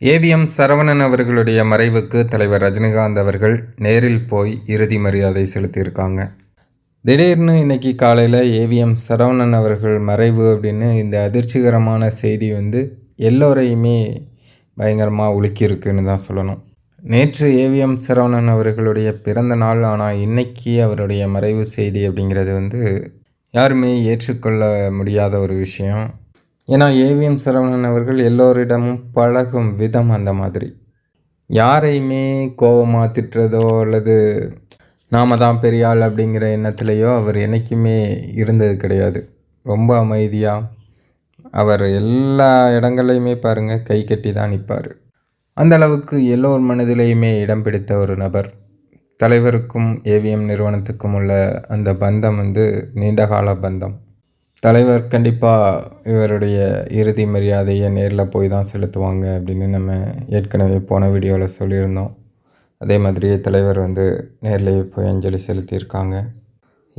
AVM Saravanan அவர்களுடைய மறைவுக்கு தலைவர் ரஜினிகாந்த் அவர்கள் நேரில் போய் இறுதி மரியாதை செலுத்தியிருக்காங்க. திடீர்னு இன்னைக்கு காலையில் ஏவிஎம் சரவணன் அவர்கள் மறைவு அப்படின்னு இந்த அதிர்ச்சிகரமான செய்தி வந்து எல்லோரையுமே பயங்கரமாக உலுக்கியிருக்குன்னு தான் சொல்லணும். நேற்று ஏவிஎம் சரவணன் அவர்களுடைய பிறந்த நாள் ஆனால் இன்னைக்கு அவருடைய மறைவு செய்தி அப்படிங்கிறது வந்து யாருமே ஏற்றுக்கொள்ள முடியாத ஒரு விஷயம். ஏன்னா ஏவிஎம் சரவணன் அவர்கள் எல்லோரிடமும் பழகும் விதம் அந்த மாதிரி. யாரையுமே கோபமாக திட்டுறதோ அல்லது நாம தான் பெரிய ஆள் அப்படிங்கிற எண்ணத்துலேயோ அவர் என்றைக்குமே இருந்தது கிடையாது. ரொம்ப அமைதியாக அவர் எல்லா இடங்கள்லையுமே பாருங்கள் கை கட்டி தான் நிற்பார் அந்த அளவுக்கு எல்லோர் மனதிலையுமே இடம் பிடித்த ஒரு நபர். தலைவருக்கும் ஏவிஎம் நிறுவனத்துக்கும் உள்ள அந்த பந்தம் வந்து நீண்டகால பந்தம். தலைவர் கண்டிப்பாக இவருடைய இறுதி மரியாதையை நேரில் போய் தான் செலுத்துவாங்க அப்படின்னு நம்ம ஏற்கனவே போன வீடியோவில் சொல்லியிருந்தோம். அதே மாதிரியே தலைவர் வந்து நேர்லேயே போய் அஞ்சலி செலுத்தியிருக்காங்க.